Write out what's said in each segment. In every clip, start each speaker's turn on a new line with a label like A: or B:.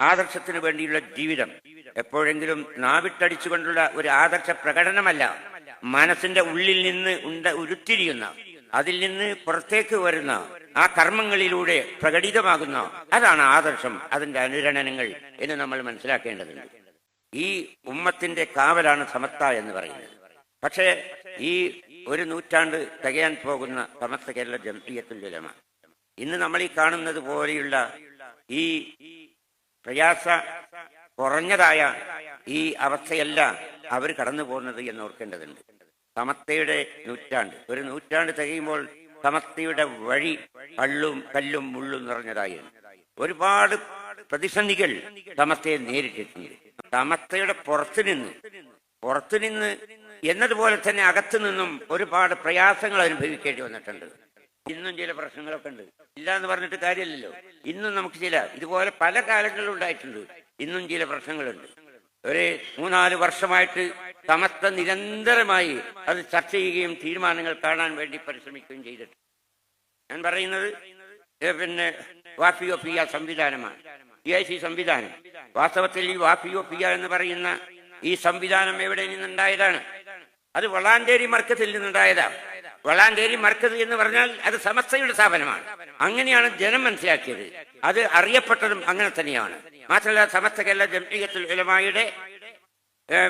A: ആദർശത്തിന് വേണ്ടിയുള്ള ജീവിതം. എപ്പോഴെങ്കിലും നാവിട്ടടിച്ചുകൊണ്ടുള്ള ഒരു ആദർശ പ്രകടനമല്ല മനസ്സിന്റെ ഉള്ളിൽ നിന്ന് ഉണ്ട ഉരുത്തിരിയുന്ന അതിൽ നിന്ന് പുറത്തേക്ക് വരുന്ന ആ കർമ്മങ്ങളിലൂടെ പ്രകടിതമാകുന്ന അതാണ് ആദർശം അതിന്റെ അനുരണനങ്ങൾ എന്ന് നമ്മൾ മനസ്സിലാക്കേണ്ടതുണ്ട്. ഈ ഉമ്മത്തിന്റെ കാവലാണ് സമത്ത എന്ന് പറയുന്നത്. പക്ഷേ ഈ ഒരു നൂറ്റാണ്ട് തികയാൻ പോകുന്ന സമസ്ത കേരള ജംഇയ്യത്തുൽ ഉലമ ഇന്ന് നമ്മൾ ഈ കാണുന്നത് പോലെയുള്ള ഈ പ്രയാസ കുറഞ്ഞതായ ഈ അവസ്ഥയല്ല അവർ കടന്നു പോകുന്നത് എന്ന് ഓർക്കേണ്ടതുണ്ട്. സമസ്തയുടെ നൂറ്റാണ്ട്. ഒരു നൂറ്റാണ്ട് തികയുമ്പോൾ സമസ്തയുടെ വഴി കള്ളും കല്ലും മുള്ളും നിറഞ്ഞതായി. ഒരുപാട് പ്രതിസന്ധികൾ സമസ്തയെ നേരിട്ടിട്ടുണ്ട്. സമസ്തയുടെ പുറത്തു നിന്ന് പുറത്തു നിന്ന് എന്നതുപോലെ തന്നെ അകത്തു നിന്നും ഒരുപാട് പ്രയാസങ്ങൾ അനുഭവിക്കേണ്ടി വന്നിട്ടുണ്ട്. ഇന്നും ചില പ്രശ്നങ്ങളൊക്കെ ഉണ്ട്. ഇല്ല എന്ന് പറഞ്ഞിട്ട് കാര്യമില്ലല്ലോ. ഇന്നും നമുക്ക് ചില ഇതുപോലെ പല കാലങ്ങളിലും ഉണ്ടായിട്ടുണ്ട്. ഇന്നും ചില പ്രശ്നങ്ങളുണ്ട്. ഒരു മൂന്നാൽ വർഷമായിട്ട് സമസ്ത നിരന്തരമായി അത് ചർച്ച ചെയ്യുകയും തീരുമാനങ്ങൾ കാണാൻ വേണ്ടി പരിശ്രമിക്കുകയും ചെയ്തിട്ടുണ്ട്. ഞാൻ പറയുന്നത് പിന്നെ വാഫിയോ പിയ സംവിധാനമാണ്. പി ഐ സി സംവിധാനം. വാസ്തവത്തിൽ ഈ വാഫിയോ പിയ എന്ന് പറയുന്ന ഈ സംവിധാനം എവിടെ നിന്നുണ്ടായതാണ്? അത് വളാഞ്ചേരി മർക്കത്തിൽ നിന്നുണ്ടായതാണ്. വളാഞ്ചേരി മർക്കസ് എന്ന് പറഞ്ഞാൽ അത് സമസ്തയുടെ സ്ഥാപനമാണ്. അങ്ങനെയാണ് ജനം മനസ്സിലാക്കിയത്. അത് അറിയപ്പെട്ടതും അങ്ങനെ തന്നെയാണ്. മാത്രമല്ല സമസ്ത കേരള ജംഇയ്യത്തുൽ ഉലമായുടെ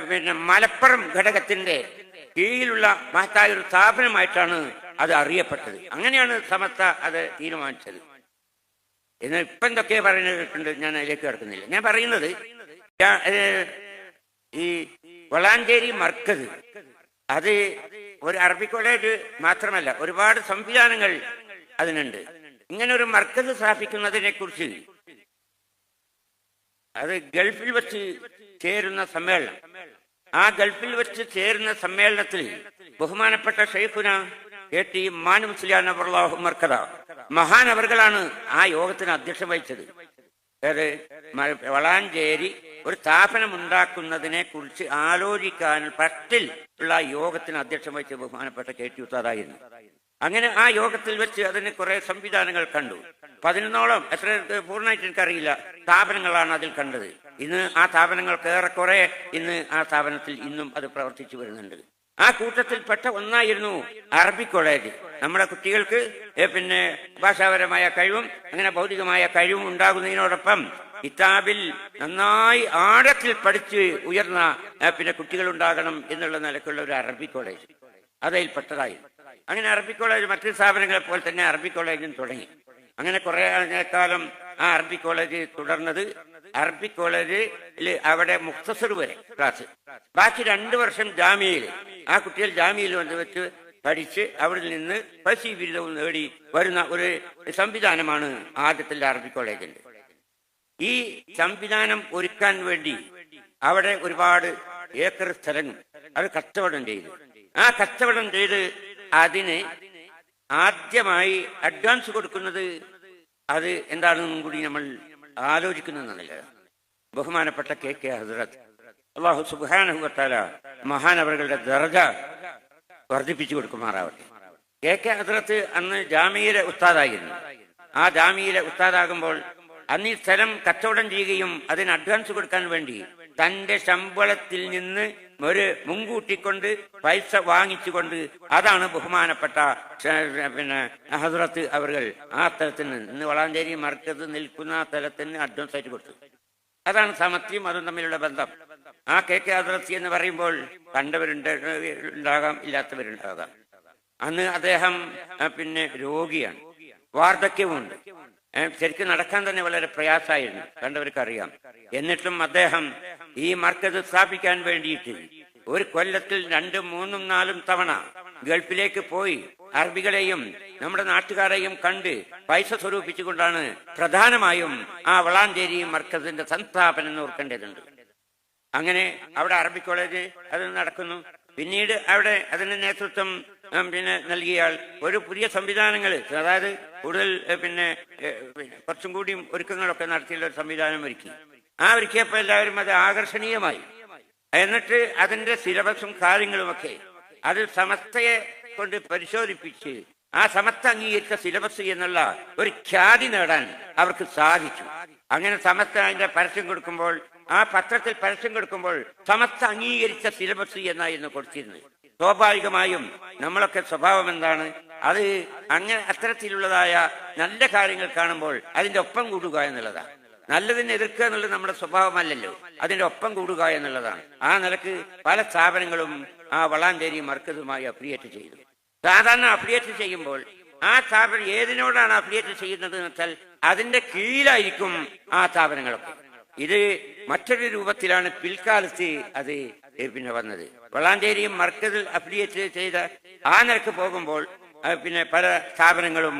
A: പിന്നെ മലപ്പുറം ഘടകത്തിന്റെ കീഴിലുള്ള മഹത്തായ ഒരു സ്ഥാപനമായിട്ടാണ് അത് അറിയപ്പെട്ടത്. അങ്ങനെയാണ് സമസ്ത അത് തീരുമാനിച്ചത്. എന്നാൽ ഇപ്പൊ എന്തൊക്കെ പറയുന്നുണ്ട് ഞാൻ അതിലേക്ക് കിടക്കുന്നില്ല. ഞാൻ പറയുന്നത് ഈ വളാഞ്ചേരി മർക്കസ് അത് ഒരു അറബി കോളേജ് മാത്രമല്ല ഒരുപാട് സംവിധാനങ്ങൾ അതിനുണ്ട്. ഇങ്ങനെ ഒരു മർക്കസ് സ്ഥാപിക്കുന്നതിനെ കുറിച്ച് അത് ഗൾഫിൽ വെച്ച് ചേരുന്ന സമ്മേളനം. ആ ഗൾഫിൽ വെച്ച് ചേരുന്ന സമ്മേളനത്തിൽ ബഹുമാനപ്പെട്ട ഷെയ്ഖുന എ ടി മാനു മുസ്ലിയാൻ മർക്കത ആ യോഗത്തിന് അധ്യക്ഷം വഹിച്ചത്. വളാഞ്ചേരി ഒരു സ്ഥാപനം ഉണ്ടാക്കുന്നതിനെ കുറിച്ച് ആലോചിക്കാൻ പട്ടിൽ ഉള്ള യോഗത്തിന് അധ്യക്ഷം വഹിച്ച ബഹുമാനപ്പെട്ട കെ ടി ഉത്താദായിരുന്നു അങ്ങനെ ആ യോഗത്തിൽ വെച്ച് അതിന് കുറെ സംവിധാനങ്ങൾ കണ്ടു. പതിനൊന്നോളം എത്ര പൂർണമായിട്ട് എനിക്കറിയില്ല സ്ഥാപനങ്ങളാണ് അതിൽ കണ്ടത്. ഇന്ന് ആ സ്ഥാപനങ്ങൾക്ക് ഏറെക്കുറെ ഇന്ന് ആ സ്ഥാപനത്തിൽ ഇന്നും അത് പ്രവർത്തിച്ചു വരുന്നുണ്ട്. ആ കൂട്ടത്തിൽപ്പെട്ട ഒന്നായിരുന്നു അറബി കോളേജ്. നമ്മുടെ കുട്ടികൾക്ക് പിന്നെ ഭാഷാപരമായ കഴിവും അങ്ങനെ ഭൗതികമായ കഴിവും ഉണ്ടാകുന്നതിനോടൊപ്പം കിതാബിൽ നന്നായി ആഴത്തിൽ പഠിച്ച് ഉയർന്ന പിന്നെ കുട്ടികൾ ഉണ്ടാകണം എന്നുള്ള നിലക്കുള്ള ഒരു അറബി കോളേജ്. അതിൽപ്പെട്ടതായി അങ്ങനെ അറബി കോളേജ് മറ്റു സ്ഥാപനങ്ങളെ പോലെ തന്നെ അറബി കോളേജും തുടങ്ങി. അങ്ങനെ കുറെ കാലം ആ അറബി കോളേജ് തുടർന്നത്. അറബി കോളേജിൽ അവിടെ മുക്തസർ വരെ ക്ലാസ്. ബാക്കി രണ്ടു വർഷം ജാമ്യയിൽ. ആ കുട്ടികൾ ജാമ്യയിൽ വന്ന് വെച്ച് പഠിച്ച് അവിടെ നിന്ന് പശി ബിരുദവും നേടി വരുന്ന ഒരു സംവിധാനമാണ് ആദ്യത്തെ അറബി കോളേജിന്റെ ഈ സംവിധാനം ഒരുക്കാൻ വേണ്ടി അവിടെ ഒരുപാട് ഏക്കർ സ്ഥലങ്ങൾ. അത് കച്ചവടം ചെയ്തു. ആ കച്ചവടം ചെയ്ത് അതിന് ആദ്യമായി അഡ്വാൻസ് കൊടുക്കുന്നത് അത് എന്താണെന്നും കൂടി നമ്മൾ ആലോചിക്കുന്നതല്ല. ബഹുമാനപ്പെട്ട കെ കെ ഹസ്രത്ത്. അള്ളാഹു സുബാനുഭവത്താല മഹാനവറുകളുടെ ദർജ വർദ്ധിപ്പിച്ചു കൊടുക്കുമാറാവട്ടെ. കെ കെ ഹസ്രത്ത് അന്ന് ജാമ്യയിലെ ഉസ്താദായിരുന്നു. ആ ജാമ്യയിലെ ഉസ്താദാകുമ്പോൾ അന്ന് ഈ സ്ഥലം കച്ചവടം ചെയ്യുകയും അതിന് അഡ്വാൻസ് കൊടുക്കാൻ വേണ്ടി തന്റെ ശമ്പളത്തിൽ നിന്ന് ഒരു മുൻകൂട്ടിക്കൊണ്ട് പൈസ വാങ്ങിച്ചുകൊണ്ട് അതാണ് ബഹുമാനപ്പെട്ട പിന്നെ ഹസ്രത്ത് അവർ ആ സ്ഥലത്തിന് ഇന്ന് വളാഞ്ചേരി മർക്കത്ത് നിൽക്കുന്ന ആ സ്ഥലത്തിന് അഡ്വാൻസ് ആയിട്ട് കൊടുത്തു. അതാണ് സമത്യം അതും തമ്മിലുള്ള ബന്ധം. ആ കെ കെ അതിർത്തി എന്ന് പറയുമ്പോൾ കണ്ടവരുണ്ട് ഉണ്ടാകാം ഇല്ലാത്തവരുണ്ടാകാം. അന്ന് അദ്ദേഹം പിന്നെ രോഗിയാണ്. വാർദ്ധക്യവുമുണ്ട്. ഏ, ശരിക്കും നടക്കാൻ തന്നെ വളരെ പ്രയാസമായിരുന്നു. കണ്ടവർക്കറിയാം. എന്നിട്ടും അദ്ദേഹം ഈ മർക്കസ് സ്ഥാപിക്കാൻ വേണ്ടിയിട്ട് ഒരു കൊല്ലത്തിൽ രണ്ടും മൂന്നും നാലും തവണ ഗൾഫിലേക്ക് പോയി അറബികളെയും നമ്മുടെ നാട്ടുകാരെയും കണ്ട് പൈസ സ്വരൂപിച്ചുകൊണ്ടാണ് പ്രധാനമായും ആ വളാഞ്ചേരി മർക്കസിന്റെ സംസ്ഥാപനം ഓർക്കേണ്ടതുണ്ട്. അങ്ങനെ അവിടെ അറബി കോളേജ് അത് നടക്കുന്നു. പിന്നീട് അവിടെ അതിന്റെ നേതൃത്വം പിന്നെ നൽകിയാൽ ഒരു പുതിയ സംവിധാനങ്ങൾ അതായത് കൂടുതൽ പിന്നെ കുറച്ചും കൂടിയും ഒരുക്കങ്ങളൊക്കെ നടത്തിയുള്ള ഒരു സംവിധാനം ഒരുക്കി. ആ ഒരുക്കിയപ്പോൾ എല്ലാവരും അത് ആകർഷണീയമായി. എന്നിട്ട് അതിന്റെ സിലബസും കാര്യങ്ങളുമൊക്കെ അത് സമസ്തയെ കൊണ്ട് പരിശോധിപ്പിച്ച് ആ സമസ്ത അംഗീകരിച്ച സിലബസ് എന്നുള്ള ഒരു ഖ്യാതി നേടാൻ അവർക്ക് സാധിച്ചു. അങ്ങനെ സമസ്ത അതിന്റെ പരസ്യം കൊടുക്കുമ്പോൾ ആ പത്രത്തിൽ പരസ്യം കൊടുക്കുമ്പോൾ സമസ്ത അംഗീകരിച്ച സിലബസ് എന്നായിരുന്നു കൊടുത്തിരുന്നത്. സ്വാഭാവികമായും നമ്മളൊക്കെ സ്വഭാവം എന്താണ്? അത് അങ്ങനെ അത്തരത്തിലുള്ളതായ നല്ല കാര്യങ്ങൾ കാണുമ്പോൾ അതിന്റെ ഒപ്പം കൂടുക എന്നുള്ളതാണ്. നല്ലതിനെ എതിർക്കുക എന്നുള്ളത് നമ്മുടെ സ്വഭാവമല്ലല്ലോ. അതിന്റെ ഒപ്പം കൂടുക എന്നുള്ളതാണ്. ആ നിലയ്ക്ക് പല സ്ഥാപനങ്ങളും ആ വളാഞ്ചേരി മർക്കതുമായി അപ്രിയേറ്റ് ചെയ്തു സാധാരണ അപ്രിയേറ്റ് ചെയ്യുമ്പോൾ ആ സ്ഥാപനം ഏതിനോടാണ് അപ്രിയേറ്റ് ചെയ്യുന്നത് എന്ന് വെച്ചാൽ അതിന്റെ കീഴിലായിരിക്കും ആ സ്ഥാപനങ്ങളൊക്കെ. ഇത് മറ്റൊരു രൂപത്തിലാണ് പിൽക്കാലത്ത് അത് പിന്നെ വന്നത്. വളാഞ്ചേരിയും മർക്കസിൽ അഫിലിയേറ്റ് ചെയ്ത ആ നിരക്ക് പോകുമ്പോൾ പിന്നെ പല സ്ഥാപനങ്ങളും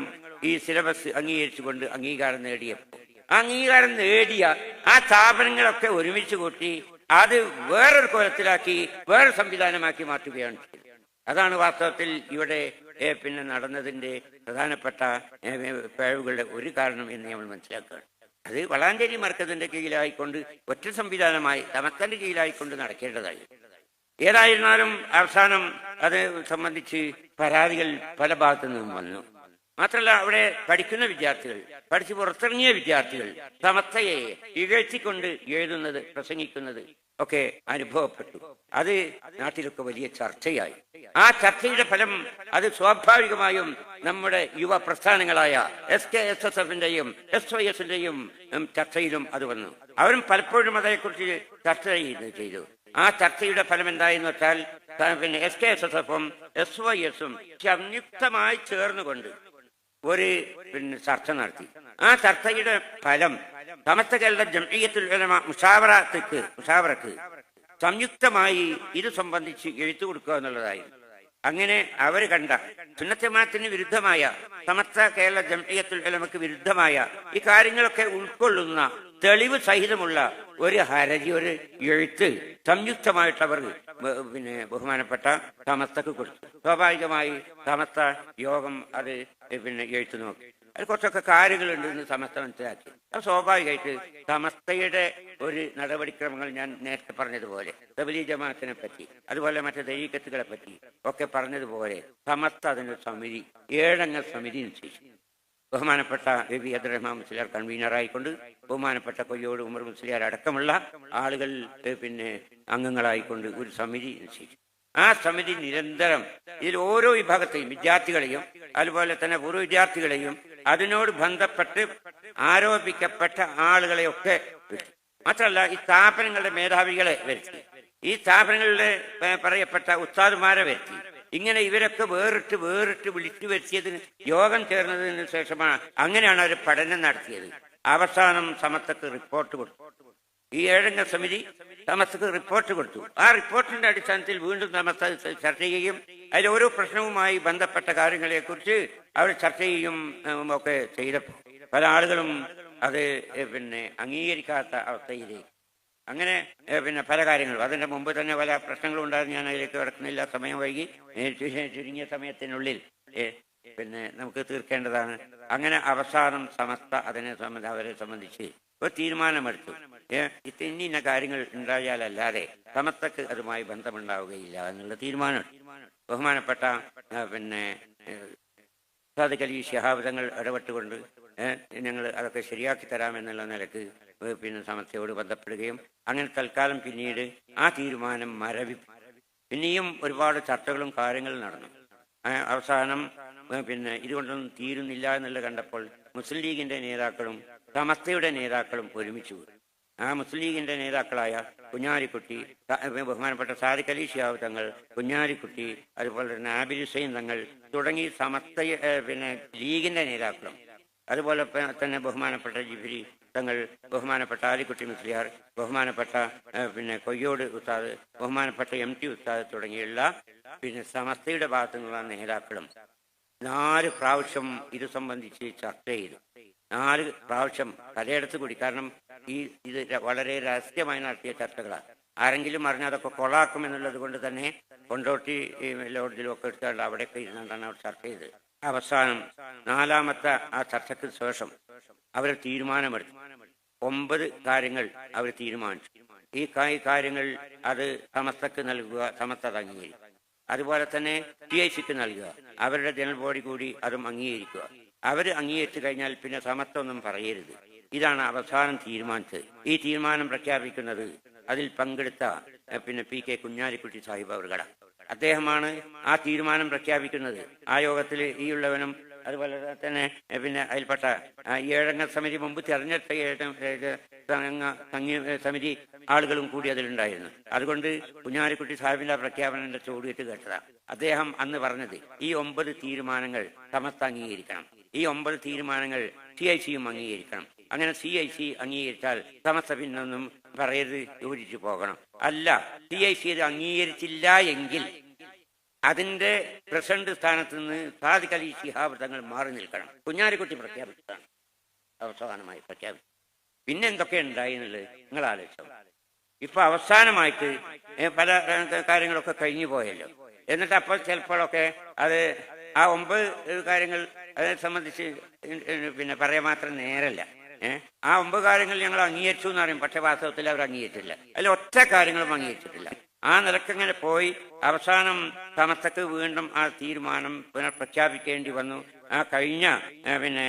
A: ഈ സിലബസ് അംഗീകരിച്ചുകൊണ്ട് അംഗീകാരം നേടിയപ്പോൾ അംഗീകാരം നേടിയ ആ സ്ഥാപനങ്ങളൊക്കെ ഒരുമിച്ച് കൂട്ടി അത് വേറൊരു കോലത്തിലാക്കി വേറൊരു സംവിധാനമാക്കി മാറ്റുകയാണ് അതാണ് വാസ്തവത്തിൽ ഇവിടെ പിന്നെ നടന്നതിന്റെ പ്രധാനപ്പെട്ട പിഴവുകളുടെ ഒരു കാരണം എന്ന് നമ്മൾ മനസ്സിലാക്കുകയാണ്. അത് വളാഞ്ചേരി മർക്കത്തിന്റെ കീഴിലായിക്കൊണ്ട് ഒറ്റ സംവിധാനമായി തമക്കന്റെ കീഴിലായിക്കൊണ്ട് നടക്കേണ്ടതായി. ഏതായിരുന്നാലും അവസാനം അത് സംബന്ധിച്ച് പരാതികൾ പല ഭാഗത്തു നിന്നും വന്നു. മാത്രമല്ല അവിടെ പഠിക്കുന്ന വിദ്യാർത്ഥികൾ പഠിച്ചു പുറത്തിറങ്ങിയ വിദ്യാർത്ഥികൾ സമത്തയെ ഇകഴ്ത്തിക്കൊണ്ട് എഴുതുന്നത് പ്രസംഗിക്കുന്നത് ഒക്കെ അനുഭവപ്പെട്ടു. അത് നാട്ടിലൊക്കെ വലിയ ചർച്ചയായി. ആ ചർച്ചയുടെ ഫലം അത് സ്വാഭാവികമായും നമ്മുടെ യുവ പ്രസ്ഥാനങ്ങളായ എസ് കെ എസ് എസ് എഫിന്റെയും എസ് വൈ എസിന്റെയും ചർച്ചയിലും അത് വന്നു. അവരും പലപ്പോഴും അതേക്കുറിച്ച് ചർച്ച ചെയ്തു. ആ ചർച്ചയുടെ ഫലം എന്തായെന്ന് വെച്ചാൽ പിന്നെ എസ് കെ എസ് എസ് എഫും എസ് വൈ എസും സംയുക്തമായി ചേർന്നുകൊണ്ട് ഒരു പിന്നെ ചർച്ച നടത്തി. ആ ചർച്ചയുടെ ഫലം സമസ്ത കേരള ഉലമ മുഷാവറക്ക് മുഷാവറക്ക് സംയുക്തമായി ഇത് സംബന്ധിച്ച് എഴുത്തു കൊടുക്കുക എന്നുള്ളതായി അങ്ങനെ അവർ കണ്ട സുന്നത്തമാത്തിന് വിരുദ്ധമായ സമസ്ത കേരള ജംഇയ്യത്തുൽ ഉലമക്ക് വിരുദ്ധമായ ഈ കാര്യങ്ങളൊക്കെ ഉൾക്കൊള്ളുന്ന തെളിവ് സഹിതമുള്ള ഒരു ഹരജി ഒരു എഴുത്ത് സംയുക്തമായിട്ട് അവർ പിന്നെ ബഹുമാനപ്പെട്ട സമസ്തക്ക് കൊടുത്തു. സ്വാഭാവികമായി സമസ്ത യോഗം അത് പിന്നെ എഴുത്തു നോക്കി. അതിൽ കുറച്ചൊക്കെ കാര്യങ്ങളുണ്ട് എന്ന് സമസ്ത മനസ്സിലാക്കി. അത് സ്വാഭാവികമായിട്ട് സമസ്തയുടെ ഒരു നടപടിക്രമങ്ങൾ ഞാൻ നേരത്തെ പറഞ്ഞതുപോലെ തബലി ജമാഅത്തിനെ പറ്റി അതുപോലെ മറ്റു ദൈവികത്തുകളെ പറ്റി ഒക്കെ പറഞ്ഞതുപോലെ സമസ്ത അതിനൊരു സമിതി ഏഴംഗ സമിതി നിശ്ചയിച്ചു. ബഹുമാനപ്പെട്ട എ ബി അബ്ദുറഹ്മാൻ മുസ്ലിയാർ കൺവീനറായിക്കൊണ്ട് ബഹുമാനപ്പെട്ട കൊയ്യോട് ഉമർ മുസ്ലിയാർ അടക്കമുള്ള ആളുകൾ പിന്നെ അംഗങ്ങളായിക്കൊണ്ട് ഒരു സമിതി നിശ്ചയിച്ചു. ആ സമിതി നിരന്തരം ഇതിൽ ഓരോ വിഭാഗത്തെയും വിദ്യാർത്ഥികളെയും അതുപോലെ തന്നെ പൂർവ വിദ്യാർത്ഥികളെയും അതിനോട് ബന്ധപ്പെട്ട് ആരോപിക്കപ്പെട്ട ആളുകളെയൊക്കെ മാത്രമല്ല ഈ സ്ഥാപനങ്ങളുടെ മേധാവികളെ വരുത്തി. ഈ സ്ഥാപനങ്ങളുടെ പറയപ്പെട്ട ഉസ്താദുമാരെ വരുത്തി. ഇങ്ങനെ ഇവരൊക്കെ വേറിട്ട് വേറിട്ട് വിളിച്ചു വരുത്തിയതിന് യോഗം ചേർന്നതിന് ശേഷമാണ് അങ്ങനെയാണ് അവർ പഠനം നടത്തിയത്. അവസാനം സമസ്തക്ക് റിപ്പോർട്ട് കൊടുത്തു. ഈ ഏഴംഗ സമിതി സമസ്തക്ക് റിപ്പോർട്ട് കൊടുത്തു. ആ റിപ്പോർട്ടിന്റെ അടിസ്ഥാനത്തിൽ വീണ്ടും സമസ്ത ചർച്ച ചെയ്യുകയും അതിൽ ഓരോ പ്രശ്നവുമായി ബന്ധപ്പെട്ട കാര്യങ്ങളെക്കുറിച്ച് അവർ ചർച്ച ചെയ്യും ഒക്കെ ചെയ്തപ്പോൾ. പല ആളുകളും അത് പിന്നെ അംഗീകരിക്കാത്ത അവസ്ഥയിലേക്ക്. അങ്ങനെ പിന്നെ പല കാര്യങ്ങളും. അതിന്റെ മുമ്പ് തന്നെ പല പ്രശ്നങ്ങളും ഉണ്ടായിരുന്നു. ഞാൻ അതിലേക്ക് കിടക്കുന്നില്ല. സമയം വൈകി. ചുരുങ്ങിയ സമയത്തിനുള്ളിൽ പിന്നെ നമുക്ക് തീർക്കേണ്ടതാണ്. അങ്ങനെ അവസാനം സമസ്ത അതിനെ സംബന്ധ അവരെ സംബന്ധിച്ച് ഒരു തീരുമാനമെടുത്തു. ഇന്ന ഇന്ന കാര്യങ്ങൾ ഉണ്ടായാലല്ലാതെ സമത്തക്ക് അതുമായി ബന്ധമുണ്ടാവുകയില്ല എന്നുള്ള തീരുമാനം ബഹുമാനപ്പെട്ട പിന്നെ സാദിഖ് അലി ശിഹാബ് ഇടപെട്ടുകൊണ്ട് ഞങ്ങൾ അതൊക്കെ ശരിയാക്കി തരാമെന്നുള്ള നിലയ്ക്ക് പിന്നെ സമസ്യയോട് ബന്ധപ്പെടുകയും അങ്ങനെ തൽക്കാലം പിന്നീട് ആ തീരുമാനം മരവി. പിന്നെയും ഒരുപാട് ചർച്ചകളും കാര്യങ്ങളും നടന്നു. അവസാനം പിന്നെ ഇതുകൊണ്ടൊന്നും തീരുന്നില്ല എന്നുള്ളത് കണ്ടപ്പോൾ മുസ്ലിം ലീഗിന്റെ നേതാക്കളും സമസ്തയുടെ നേതാക്കളും ഒരുമിച്ച് ആ മുസ്ലിം ലീഗിന്റെ നേതാക്കളായ കുഞ്ഞാലിക്കുട്ടി ബഹുമാനപ്പെട്ട സാദിഖ് അലി ഷിയാവ് തങ്ങൾ കുഞ്ഞാലിക്കുട്ടി അതുപോലെ തന്നെ ആബിർ ഹുസൈൻ തങ്ങൾ തുടങ്ങി സമസ്ത പിന്നെ ലീഗിന്റെ നേതാക്കളും. അതുപോലെ തന്നെ ബഹുമാനപ്പെട്ട ജിഫിരി തങ്ങൾ ബഹുമാനപ്പെട്ട ആലിക്കുട്ടി മുസ്ലിയാർ ബഹുമാനപ്പെട്ട പിന്നെ കൊയ്യോട് ഉസ്താദ് ബഹുമാനപ്പെട്ട എം ടി ഉസ്താദ് തുടങ്ങിയുള്ള പിന്നെ സമസ്തയുടെ ഭാഗത്തു നിന്നുള്ള നേതാക്കളും നാല് പ്രാവശ്യം ഇത് സംബന്ധിച്ച് ചർച്ച ചെയ്തു. നാല് പ്രാവശ്യം തലയെടുത്ത് കൂടി. കാരണം ഈ ഇത് വളരെ രഹസ്യമായി നടത്തിയ ചർച്ചകളാണ്. ആരെങ്കിലും അറിഞ്ഞാൽ അതൊക്കെ കൊളാക്കും എന്നുള്ളത് കൊണ്ട് തന്നെ കൊണ്ടോട്ടി ലോഡ്ജിലും ഒക്കെ എടുത്തുകൊണ്ട് അവിടെയൊക്കെ ഇരുന്നുകൊണ്ടാണ് അവർ ചർച്ച ചെയ്തത്. അവസാനം നാലാമത്തെ ആ ചർച്ചയ്ക്ക് ശേഷം അവർ തീരുമാനമെടുത്തു. ഒമ്പത് കാര്യങ്ങൾ അവർ തീരുമാനിച്ചു. ഈ കാര്യങ്ങൾ അത് സമസ്തക്ക് നൽകുക സമസ്ത അംഗീകരിക്കുക അംഗീകരിക്കും. അതുപോലെ തന്നെ ടി ഐ സിക്ക് നൽകുക. അവരുടെ ജനറൽ ബോഡി കൂടി അതും അംഗീകരിക്കുക. അവർ അംഗീകരിച്ചു കഴിഞ്ഞാൽ പിന്നെ സമത്വമൊന്നും പറയരുത്. ഇതാണ് അവസാനം തീരുമാനിച്ചത് ഈ തീരുമാനം പ്രഖ്യാപിക്കുന്നത് അതിൽ പങ്കെടുത്ത പിന്നെ പി കെ കുഞ്ഞാലിക്കുട്ടി സാഹിബ് അവർകട അദ്ദേഹമാണ് ആ തീരുമാനം പ്രഖ്യാപിക്കുന്നത്. ആ യോഗത്തിൽ ഈ ഉള്ളവനും അതുപോലെ തന്നെ പിന്നെ അതിൽപ്പെട്ട ഏഴംഗ സമിതി മുമ്പ് തെരഞ്ഞെടുത്ത ഏഴംഗ ഏഴ് സമിതി ആളുകളും കൂടി അതിലുണ്ടായിരുന്നു. അതുകൊണ്ട് കുഞ്ഞാലിക്കുട്ടി സാഹിബിന്റെ പ്രഖ്യാപനം പ്രഖ്യാപനത്തിന്റെ ചോടിയിട്ട് കേട്ടതാ. അദ്ദേഹം അന്ന് പറഞ്ഞത് ഈ ഒമ്പത് തീരുമാനങ്ങൾ സമസ്ത അംഗീകരിക്കണം. ഈ ഒമ്പത് തീരുമാനങ്ങൾ സി ഐ സിയും അംഗീകരിക്കണം. അങ്ങനെ സി ഐ സി അംഗീകരിച്ചാൽ സമസ്ത പിന്നൊന്നും പറയരുത് യോജിച്ചു പോകണം. അല്ല സി ഐ സി ഇത് അംഗീകരിച്ചില്ല എങ്കിൽ അതിന്റെ പ്രസിഡന്റ് സ്ഥാനത്ത് നിന്ന് സാദിഖ് അലി ശിഹാബ് തങ്ങൾ മാറി നിൽക്കണം. കുഞ്ഞാലിക്കുട്ടി പ്രഖ്യാപിച്ചതാണ്. അവസാനമായി പ്രഖ്യാപിച്ചു പിന്നെ എന്തൊക്കെ ഉണ്ടായി എന്നുള്ളത് നിങ്ങൾ ആലോചിച്ചു. ഇപ്പൊ അവസാനമായിട്ട് പല കാര്യങ്ങളൊക്കെ കഴിഞ്ഞു പോയല്ലോ. എന്നിട്ട് അപ്പോൾ ചിലപ്പോഴൊക്കെ അത് ആ ഒമ്പത് കാര്യങ്ങൾ അതിനെ സംബന്ധിച്ച് പിന്നെ പറയാൻ മാത്രം നേരല്ല. ഏഹ് ആ ഒമ്പത് കാര്യങ്ങൾ ഞങ്ങൾ അംഗീകരിച്ചു എന്ന് പറയും. പക്ഷെ വാസ്തവത്തിൽ അവർ അംഗീകരിച്ചില്ല അതിൽ ഒറ്റ കാര്യങ്ങളും അംഗീകരിച്ചിട്ടില്ല. ആ നിലക്കങ്ങനെ പോയി. അവസാനം സമസ്തക്ക് വീണ്ടും ആ തീരുമാനം പുനഃപ്രഖ്യാപിക്കേണ്ടി വന്നു. ആ കഴിഞ്ഞ പിന്നെ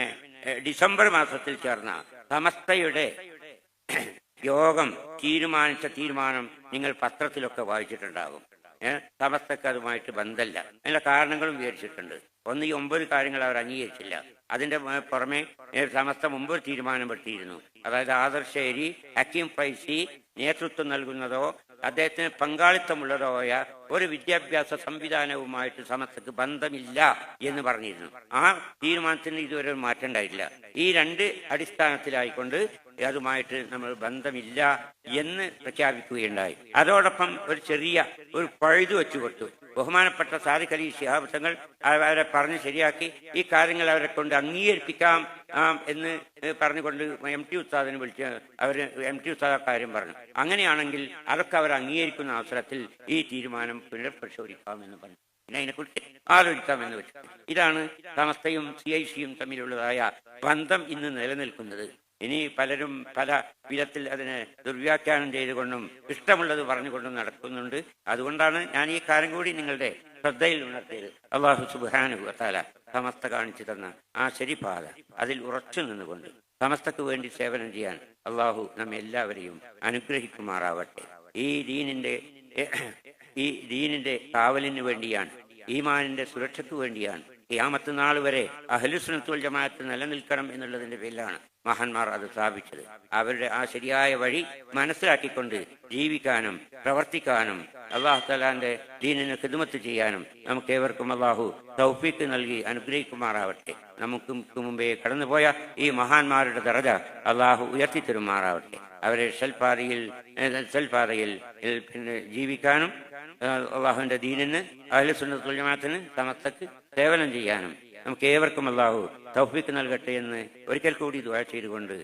A: ഡിസംബർ മാസത്തിൽ ചേർന്ന സമസ്തയുടെ യോഗം തീരുമാനിച്ച തീരുമാനം നിങ്ങൾ പത്രത്തിലൊക്കെ വായിച്ചിട്ടുണ്ടാകും. ഏഹ് ബന്ധമല്ല അതിന്റെ കാരണങ്ങളും വിവരിച്ചിട്ടുണ്ട് ഒന്ന് ഈ ഒമ്പത് കാര്യങ്ങൾ അവർ അംഗീകരിച്ചില്ല. അതിന്റെ പുറമെ സമസ്ത മുമ്പ് ഒരു പെട്ടിയിരുന്നു അതായത് ആദർശേരി ഹക്കീം ഫൈസി നേതൃത്വം നൽകുന്നതോ അദ്ദേഹത്തിന് പങ്കാളിത്തമുള്ളതോ ആയ ഒരു വിദ്യാഭ്യാസ സംവിധാനവുമായിട്ട് സമസ്തക്ക് ബന്ധമില്ല എന്ന് പറഞ്ഞിരുന്നു. ആ തീരുമാനത്തിന് ഇതുവരെ മാറ്റം ഉണ്ടായിട്ടില്ല. ഈ രണ്ട് അടിസ്ഥാനത്തിലായിക്കൊണ്ട് അതുമായിട്ട് നമ്മൾ ബന്ധമില്ല എന്ന് പ്രഖ്യാപിക്കുകയുണ്ടായി. അതോടൊപ്പം ഒരു ചെറിയ ഒരു പഴുതു വെച്ചു കൊടുത്തു. ബഹുമാനപ്പെട്ട സാദിഖ് അലി ശിഹാബ് തങ്ങൾ അവരെ പറഞ്ഞ് ശരിയാക്കി. ഈ കാര്യങ്ങൾ അവരെ കൊണ്ട് അംഗീകരിപ്പിക്കാം എന്ന് പറഞ്ഞുകൊണ്ട് എം ടി ഉസ്താദിനെ വിളിച്ച് അവർ എം ടി ഉസ്താദ് കാര്യം പറഞ്ഞു. അങ്ങനെയാണെങ്കിൽ അതൊക്കെ അവർ അംഗീകരിക്കുന്ന അവസരത്തിൽ ഈ തീരുമാനം പുനഃപരിശോധിക്കാമെന്ന് പറഞ്ഞു. പിന്നെ അതിനെക്കുറിച്ച് ആലോചിക്കാമെന്ന് വെച്ചു. ഇതാണ് സമസ്തയും സി ഐ സിയും തമ്മിലുള്ളതായ ബന്ധം ഇന്ന് നിലനിൽക്കുന്നത്. ഇനി പലരും പല വിധത്തിൽ അതിനെ ദുർവ്യാഖ്യാനം ചെയ്തുകൊണ്ടും ഇഷ്ടമുള്ളത് പറഞ്ഞുകൊണ്ടും നടക്കുന്നുണ്ട്. അതുകൊണ്ടാണ് ഞാൻ ഈ കാര്യം കൂടി നിങ്ങളുടെ ശ്രദ്ധയിൽ ഉണർത്തിയത്. അള്ളാഹു സുബാനുഭവത്താല സമസ്ത കാണിച്ചു തന്ന ആ ശരിപാത അതിൽ ഉറച്ചു നിന്നുകൊണ്ട് സമസ്തക്ക് വേണ്ടി സേവനം ചെയ്യാൻ അള്ളാഹു നമ്മെ എല്ലാവരെയും അനുഗ്രഹിക്കുമാറാവട്ടെ. ഈ ദീനിന്റെ ഈ ദീനിന്റെ കാവലിന് വേണ്ടിയാണ് ഈമാനിന്റെ സുരക്ഷയ്ക്ക് വേണ്ടിയാണ് യാമത്ത് നാൾ വരെ അഹലുസ്നത്തുൽ ജമാഅത്ത് നിലനിൽക്കണം എന്നുള്ളതിന്റെ പേരിലാണ് മഹാന്മാർ അത് സ്ഥാപിച്ചത്. അവരുടെ ആ ശരിയായ വഴി മനസ്സിലാക്കിക്കൊണ്ട് ജീവിക്കാനും പ്രവർത്തിക്കാനും അള്ളാഹു തലാന്റെ ദീനിന് ഖിദ്മത്ത് ചെയ്യാനും നമുക്ക് ഏവർക്കും അള്ളാഹു തൗഫീക്ക് നൽകി അനുഗ്രഹിക്കുമാറാവട്ടെ. നമുക്ക് മുമ്പേ കടന്നുപോയ ഈ മഹാന്മാരുടെ ദറജ അള്ളാഹു ഉയർത്തി തരുമാറാവട്ടെ അവരെ സൽപാതയിൽ സൽപാതയിൽ പിന്നെ ജീവിക്കാനും അള്ളാഹുവിന്റെ ദീനിന് അഹ്ലുസുന്നത്തുൽ ജമാഅത്തിന് സമത്തക്ക് സേവനം ചെയ്യാനും നമുക്ക് ഏവർക്കും അള്ളാഹു തൗഫീക്ക് നൽകട്ടെ എന്ന് ഒരിക്കൽ കൂടി ദുആ ചെയ്തുകൊണ്ട്